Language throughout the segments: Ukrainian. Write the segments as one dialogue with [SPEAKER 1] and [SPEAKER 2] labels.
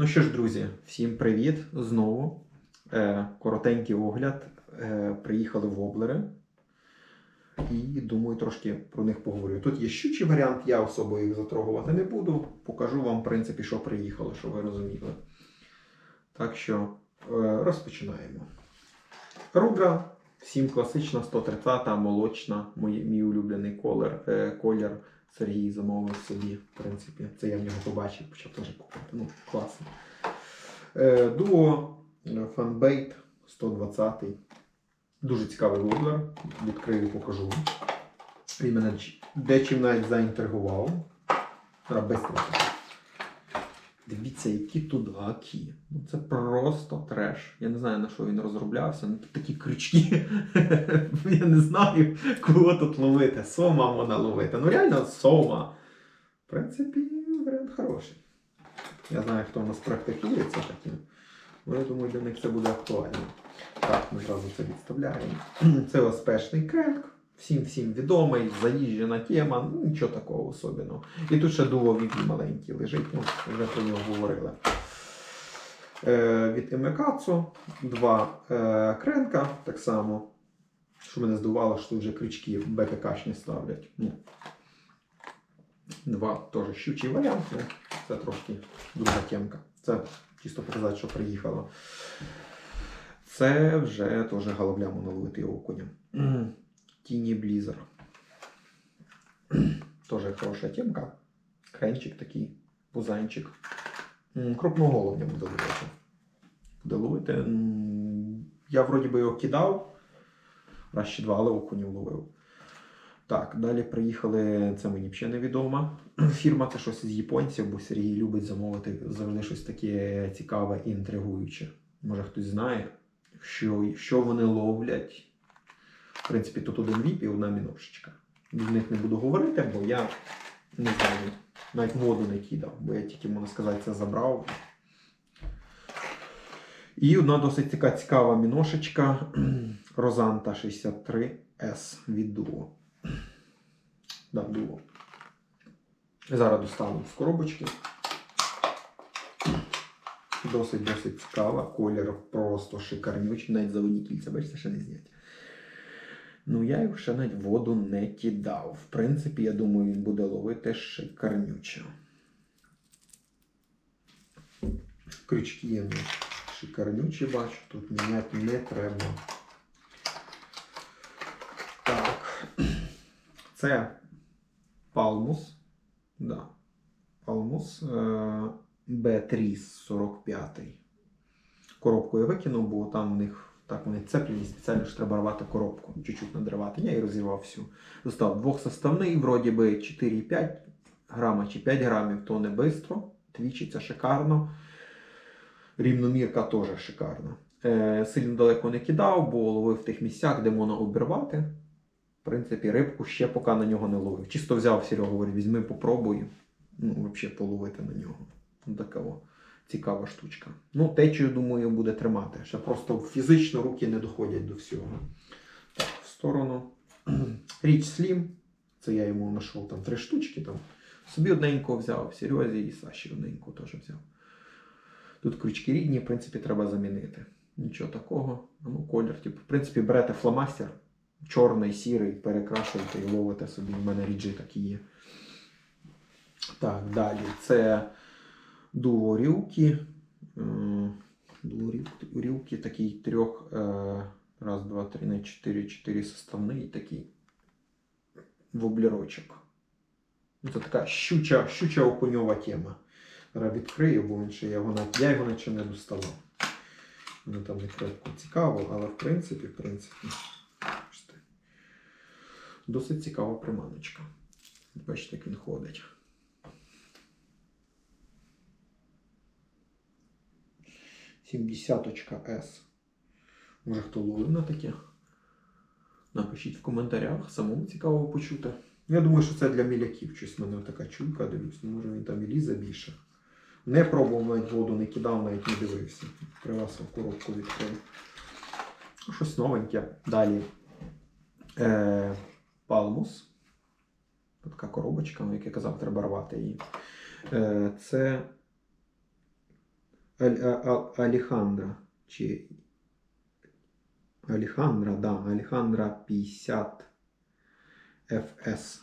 [SPEAKER 1] Ну що ж, друзі, всім привіт знову. Е, коротенький огляд. Е, приїхали Облери. І думаю, трошки про них поговорю. Тут є щучий варіант, я особо їх затрогувати не буду. Покажу вам, в принципі, що приїхало, щоб ви розуміли. Так що е, розпочинаємо. Рубра, всім класична, 130 молочна, мій, мій улюблений колір. Е, колір Сергій замовив собі. В принципі, це я в нього побачив, почав теж купити. Ну, класно. Е, Дуо е, Fanbait 120. Дуже цікавий воблер. Відкрию покажу. Він мене дечим навіть заінтригував. Треба бистро. Дивіться, які тут гаки. Ну це просто треш. Я не знаю, на що він розроблявся. Ну такі крючки. Я не знаю, кого тут ловити. Сома можна ловити. Ну реально сома. В принципі, варіант хороший. Я знаю, хто у нас практикується таким. Ну, я думаю, для них це буде актуально. Так, ми зразу це відставляємо. Це ОСПшний кренк. Всім всім відомий, заїжджена тема, ну нічого такого особливого. І тут ще дуо віпі маленький лежить, ну, вже про нього говорили. Е, від Емекацу два е, кренка, так само. Що мене здивувало, що тут вже крючки БККшні ставлять. Ну, два теж щучий варіант. Ну, це трошки друга темка. Це чисто показати, що приїхало. Це вже теж головляму наловити окуня. Тіні Блізер. Теж хороша темка. Кренчик такий, пузанчик. М, Крупного головня буде ловити. Буде ловити. Я вроді би його кидав. Раз чи два, але окунів ловив. Так, далі приїхали, це мені ще невідомо. Фірма це щось з японців, бо Сергій любить замовити завжди щось таке цікаве і інтригуюче. Може хтось знає, що, що вони ловлять. В принципі, тут один віп і одна міношечка. Від них не буду говорити, бо я не знаю, навіть воду не кидав, бо я тільки, можна сказати, це забрав. І одна досить така цікава міношечка Розанта 63S від Duo. Да, Duo. Зараз достану з коробочки. Досить досить цікава. Колір просто шикарнючий. Навіть заводні кільця, бачите, ще не зняті. Ну, я його ще навіть воду не кидав. В принципі, я думаю, він буде ловити шикарнюче. Крючки я ну, шикарнючі бачу, тут міняти не треба. Так. Це Палмус. Да. Палмус е, B3 45. Коробку я викинув, бо там в них так вони цеплені, спеціально ж треба рвати коробку, чуть-чуть надривати. Я її розірвав всю. Достав двохсоставний, вроді би 4,5 грама чи 5 грамів, то не бистро. Твічиться шикарно. Рівномірка теж шикарна. Е, сильно далеко не кидав, бо ловив в тих місцях, де можна обірвати. В принципі, рибку ще поки на нього не ловив. Чисто взяв Серега, говорить, візьми, попробуй. Ну, взагалі половити на нього. Ну, така о, цікава штучка. Ну, течію, думаю, буде тримати. Ще просто фізично руки не доходять до всього. Так, в сторону. Річ Slim. Це я йому знайшов там три штучки. Там. Собі одненько взяв, Серйозі і Саші одненько теж взяв. Тут крючки рідні, в принципі, треба замінити. Нічого такого. Ну, колір, типу, в принципі, берете фломастер, чорний, сірий, перекрашуєте і ловите собі. У мене ріджі такі є. Так, далі. Це дуо рілки. Е, рілки такий трьох. е, Раз, два, три, не чотири, чотири составний такий воблерочок. Ну, Це така щуча, щуча окуньова тема. Зараз відкрию, бо він ще я його, на- я його наче не доставав. Воно там не крепко цікаво, але в принципі, в принципі, досить цікава приманочка. Бачите, як він ходить. Сімдесяточка С. Може хто ловив на таке? Напишіть в коментарях, самому цікаво почути. Я думаю, що це для міляків. Щось в мене така чуйка, дивлюсь. Ну, може він там і лізе більше. Не пробував навіть воду, не кидав, навіть не дивився. Привасив коробку відкрив. Ну, Щось новеньке. Далі. Е, Палмус. Така коробочка, ну, як я казав, треба рвати її. Е, це Аль- а- а- Алехандра. Чи Алехандра, да, Алехандра 50 FS.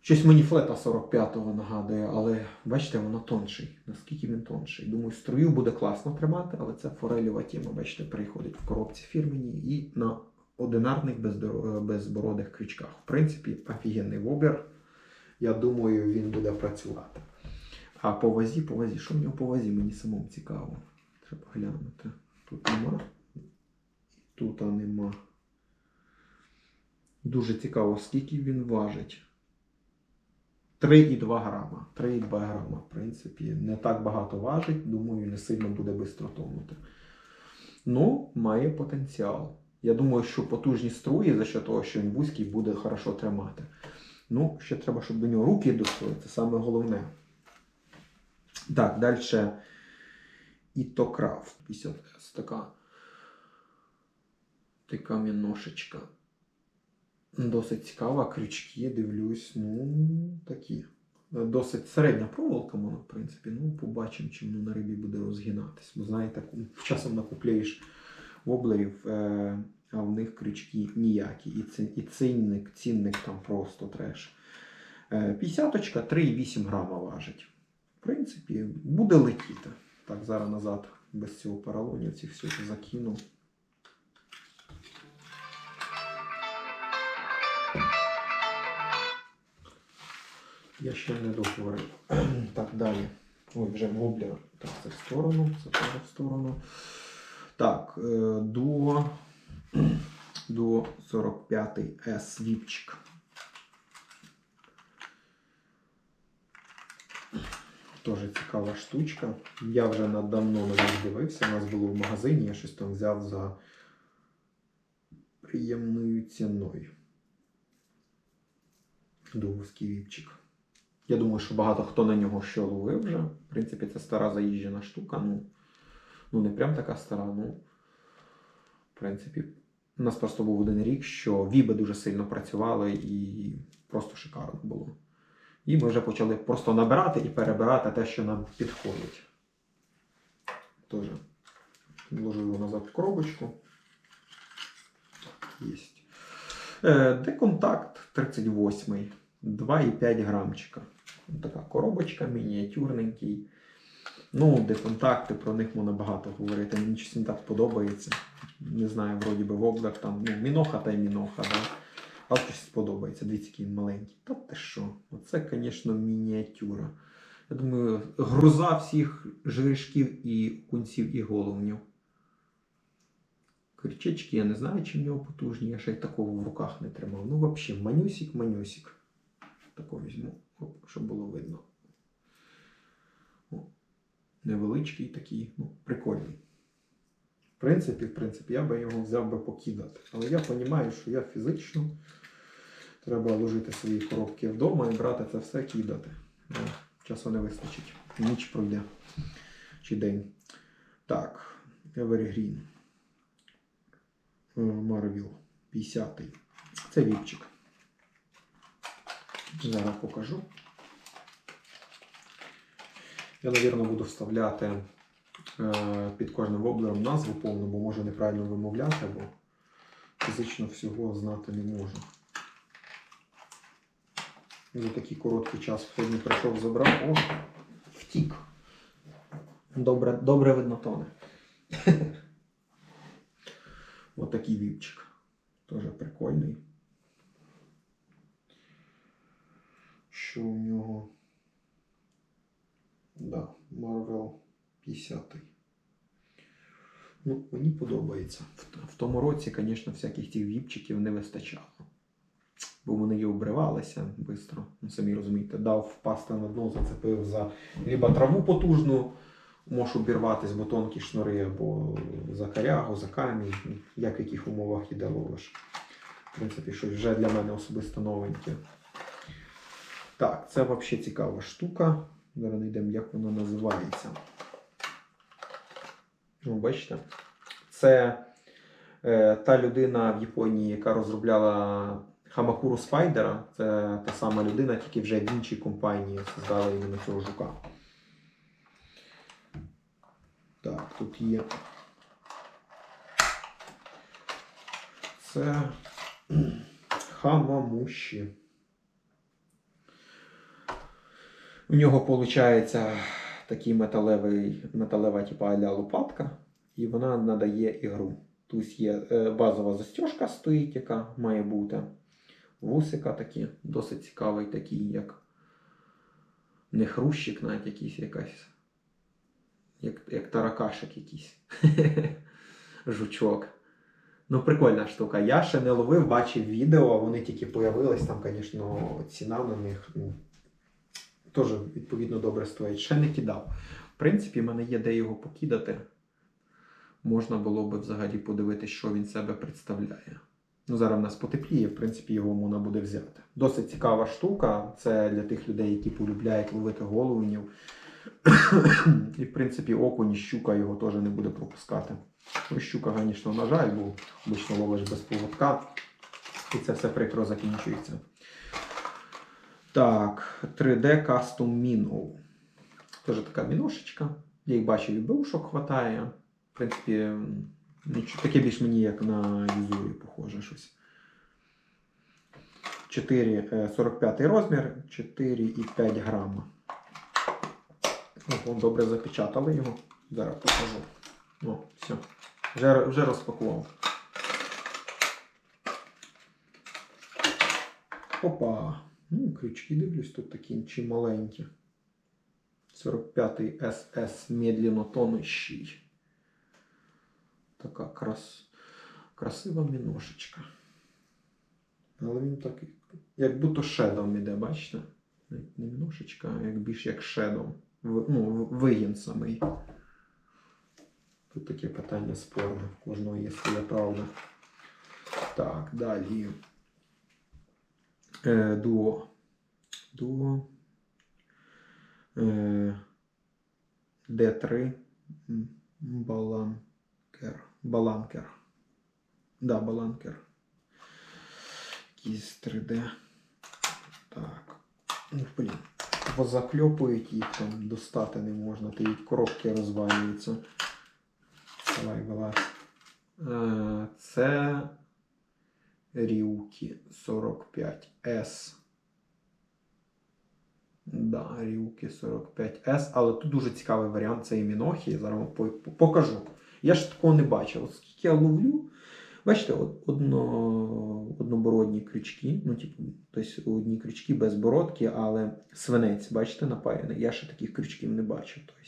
[SPEAKER 1] Щось мені флета 45-го нагадує, але бачите, воно тонший. Наскільки він тонший. Думаю, струю буде класно тримати, але це форельова тема, бачите, переходить в коробці фірмені і на одинарних бездоро- безбородих крючках. В принципі, офігенний вобір. Я думаю, він буде працювати. А по вазі, по вазі, що в нього по вазі, мені самому цікаво. Треба глянути. Тут нема. Тут нема. Дуже цікаво, скільки він важить. 3,2 грама. 3,2 грама, в принципі, не так багато важить, думаю, не сильно буде швидко тонути. Ну, має потенціал. Я думаю, що потужні струї, за що того, що він вузький, буде хорошо тримати. Ну, ще треба, щоб до нього руки дійшли, це саме головне. Так, далі. Ітокрафт 50С. Така, така міношечка. Досить цікава, крючки, дивлюсь, ну, такі. Досить середня проволока, вона, в принципі. Ну, побачимо, чим воно на рибі буде розгинатись. Бо знаєте, часом накупляєш воблерів, е, а в них крючки ніякі. І, ці, і цінник, цінник там просто треш. Е, 50-очка 3,8 грама важить. Принципі, буде летіти. Так, зараз назад без цього поролонів ці все закину. Я ще не договорив. Так, далі. Ой, вже воблер. Так, це в сторону, це в сторону. Так, до, до 45 S Теж цікава штучка. Я вже на- давно на них дивився. У нас було в магазині, я щось там взяв за приємною ціною. Довгий віпчик. Я думаю, що багато хто на нього що ловив вже. В принципі, це стара заїжджена штука. Ну, ну не прям така стара, ну. В принципі, у нас просто був один рік, що віби дуже сильно працювали і просто шикарно було. І ми вже почали просто набирати і перебирати те, що нам підходить. Вложив його назад в коробочку. Е, Деконтакт 38 2,5 грамчика. Така коробочка, мініатюрненький. Ну, деконтакти, про них можна багато говорити. Мені щось так подобається. Не знаю, вроді би воблер там, ну, міноха та й міноха, да? Але щось сподобається. Дивіться, який маленький. Та ти що? Оце, звісно, мініатюра. Я думаю, груза всіх жиришків і кунців і головнів. Кричечки, я не знаю, чи в нього потужні, я ще й такого в руках не тримав. Ну, взагалі, манюсик, манюсик. Тако візьму, щоб було видно. Невеличкий такий, ну, прикольний. В принципі, в принципі, я би його взяв би покидати. Але я розумію, що я фізично треба ложити свої коробки вдома і брати це все кидати. Ну, часу не вистачить. Ніч пройде. Чи день. Так, Evergreen. Е, Marvel 50. Це віпчик. Зараз покажу. Я, мабуть, буду вставляти під кожним воблером назву повну, бо можу неправильно вимовляти, бо фізично всього знати не можу. За такий короткий час сьогодні прийшов, забрав. О, втік. Добре, добре видно тоне. Ось такий віпчик. Теж прикольний. Що у нього? Да, Marvel 50. Ну, мені подобається. В, тому році, звісно, всяких цих віпчиків не вистачало. Бо вони її обривалися швидко. Ну, самі розумієте, дав впасти на дно, зацепив за либо траву потужну, можеш обірватися, бо тонкі шнури, або за корягу, за камінь, як в яких умовах іде ловиш. В принципі, щось вже для мене особисто новеньке. Так, це взагалі цікава штука. Зараз знайдемо, як вона називається. Ну, бачите, це е, та людина в Японії, яка розробляла Хамакуру Спайдера. Це та сама людина, тільки вже в іншій компанії создала іменно цього жука. Так, тут є. Це хамамуші. У нього виходить такий металевий, металева типа аля лопатка, і вона надає ігру. Тут є е, базова застіжка стоїть, яка має бути. Вусика такі, досить цікавий, такий, як не хрущик, навіть якийсь якась. Як, як таракашик якийсь. Жучок. Ну, прикольна штука. Я ще не ловив, бачив відео, вони тільки появились, там, звісно, ціна на них ну, теж відповідно добре стоїть. Ще не кидав. В принципі, в мене є де його покидати. Можна було би взагалі подивитися, що він себе представляє. Ну, зараз в нас потепліє, в принципі, його можна буде взяти. Досить цікава штука. Це для тих людей, які полюбляють ловити головнів. І, в принципі, окунь, щука його теж не буде пропускати. Ну, щука, звісно, на жаль, бо обично ловиш без поводка. І це все прикро закінчується. Так, 3D Custom Minnow. Теж така міношечка. Я їх бачив і бушок хватає. В принципі, таке більш мені як на юзурі похоже щось. 4, е, 45 розмір, 4,5 грама. Ну, добре запечатали його. Зараз покажу. О, все. Вже, вже розпакував. Опа. Ну, крючки дивлюсь, тут такі чи маленькі. 45-й SS медленно тонущий. Така крас... красива міношечка. Але він такий, як будто шедом іде, бачите? Не міношечка, а як більш як шедом. В- Ну, вигін самий. Тут таке питання спорне. В кожного є своя правда. Так, далі. Е, дуо. Дуо. Е, D3. Баланкер. Баланкер. Да, баланкер. Якийсь 3D. Так. Ну, блін. Позакльопують їх там достати не можна, то їх коробки розвалюються. Давай, вилазь. Е, Це Рюки 45S. Да, Рюки 45S, але тут дуже цікавий варіант це і Мінохі. Я зараз вам по- по- покажу. Я ж такого не бачив. От Скільки я ловлю, бачите, одно, однобородні крючки, ну, типу, тобто одні крючки без бородки, але свинець, бачите, напаяний. Я ще таких крючків не бачив. Тобто.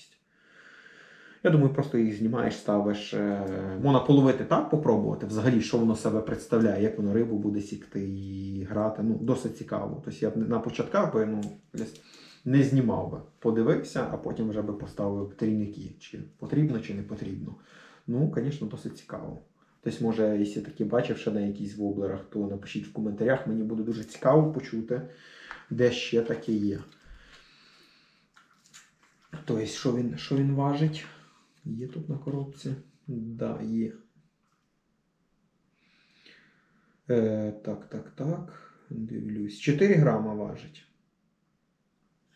[SPEAKER 1] Я думаю, просто їх знімаєш, ставиш. Е... Можна половити так, попробувати, взагалі, що воно себе представляє, як воно рибу буде сікти і грати. Ну, досить цікаво. Тобто я б на початках би ну, не знімав би, подивився, а потім вже би поставив трійники, чи потрібно, чи не потрібно. Ну, звісно, досить цікаво. Тобто, може, якщо таки бачив ще на якихось воблерах, то напишіть в коментарях, мені буде дуже цікаво почути, де ще таке є. Тобто, що він, що він важить? Є тут на коробці? Да, є. Е, так, так, так. Дивлюсь. 4 грама важить.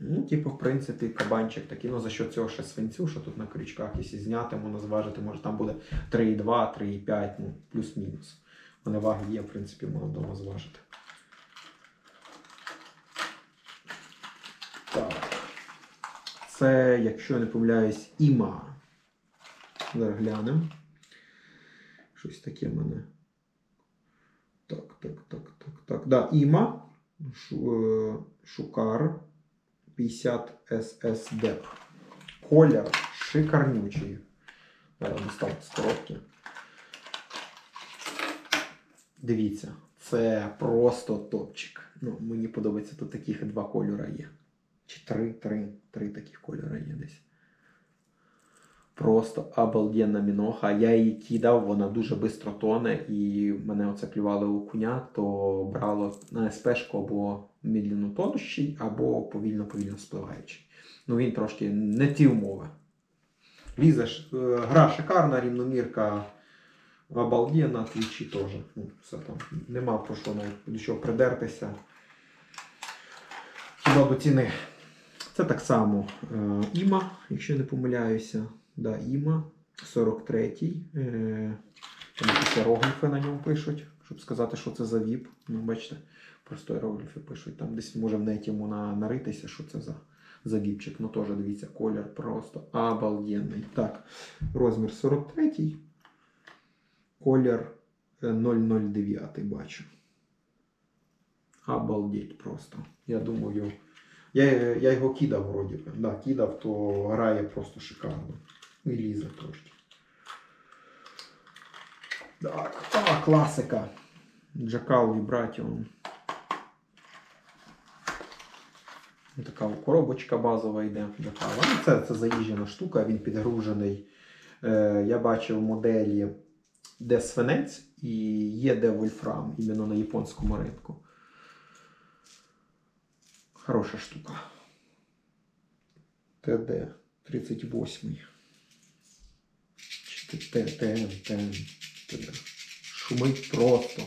[SPEAKER 1] Ну, типу, в принципі, кабанчик такий. Ну, за що цього ще свинцю, що тут на крючках, якщо зняти, можна зважити, може там буде 3,2, 3,5, ну, плюс-мінус. У ваги є, в принципі, можна вдома зважити. Так. Це, якщо я не помиляюсь, іма. Зараз глянемо. Щось таке в мене. Так, так, так, так, так. Да, іма. Е, Шукар 50 SS Dep. Колір шикарнючий. Зараз достану з коробки. Дивіться, це просто топчик. Ну, мені подобається, тут таких два кольори є. Чи три, три, три таких кольори є десь. Просто обалденна міноха. Я її кидав, вона дуже швидко тоне, і мене оце клювали окуня, то брало на СПшку або медленно тонущий, або повільно-повільно спливаючий. Ну він трошки не ті умови. Лізеш, е, гра шикарна, рівномірка обалденна, твічі теж. Ну, все там. Нема про що навіть до чого придертися. Хіба до ціни. Це так само е, іма, якщо не помиляюся. Да, іма 43-й. Е, там якісь іерогліфи на ньому пишуть, щоб сказати, що це за віп. Ну, бачите, просто іерогліфи пишуть. Там десь може в неті йому на, наритися, що це за, за віпчик. Ну теж дивіться, колір просто обалденний. Так, розмір 43-й. Колір е, 009 бачу. Обалдеть просто. Я думаю. Я, я його кидав вроді. Да, кидав, то грає просто шикарно. І лізе трошки. Так, а, класика. Джакал. Ось Така коробочка базова йде. Джакала. Ну, це, це заїжджена штука, він підгружений. Е, я бачив моделі, де свинець і є де вольфрам, іменно на японському ринку. Хороша штука. ТД 38. Чи Т- ТН, ТН, Шумить просто.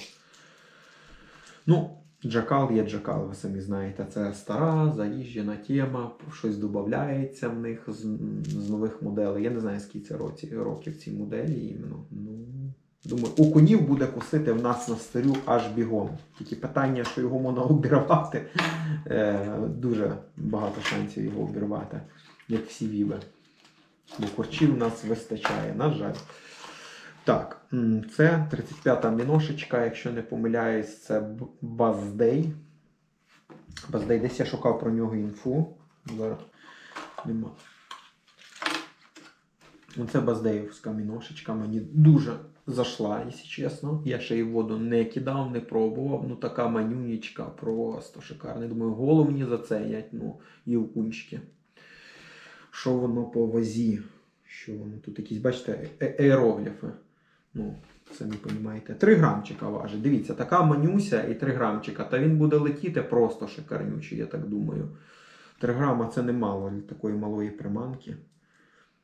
[SPEAKER 1] Ну, Джакал є Джакал, ви самі знаєте. Це стара, заїжджена тема, щось додається в них з, з нових моделей. Я не знаю, скільки це році, років цій моделі іменно. Ну, думаю, у конів буде косити в нас на старю аж бігом. Тільки питання, що його можна обірвати. Е, дуже багато шансів його обірвати, як всі віби. Бо корчів у нас вистачає, на жаль. Так, це 35-та міношечка, якщо не помиляюсь, це Баздей. Баздей, десь я шукав про нього інфу. Зараз нема. Оце Баздеївська міношечка мені дуже зайшла, якщо чесно. Я ще її воду не кидав, не пробував. Ну така манюнічка, просто шикарна. Думаю, голову мені за це ять, ну, і окунчики. Що воно по вазі? Що воно тут якісь, бачите, е- аерогліфи. Ну, самі розумієте. 3 грамчика важить. Дивіться, така манюся і 3 грамчика. Та він буде летіти просто шикарнючий, я так думаю. 3 грама це немало для такої малої приманки.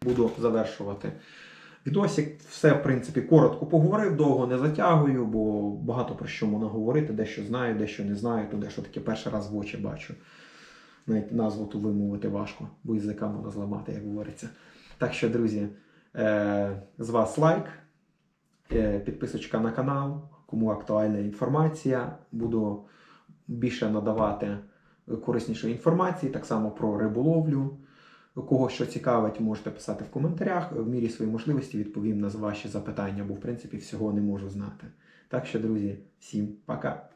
[SPEAKER 1] Буду завершувати відосик. Все, в принципі, коротко поговорив, довго не затягую, бо багато про що можна говорити, дещо знаю, дещо не знаю, то дещо таке перший раз в очі бачу. Навіть назву ту вимовити важко, бо язика можна зламати, як говориться. Так що, друзі, е- з вас лайк, е- підписочка на канал, кому актуальна інформація. Буду більше надавати кориснішої інформації, так само про риболовлю. Кого що цікавить, можете писати в коментарях. В мірі своєї можливості відповім на ваші запитання, бо в принципі всього не можу знати. Так що, друзі, всім пока!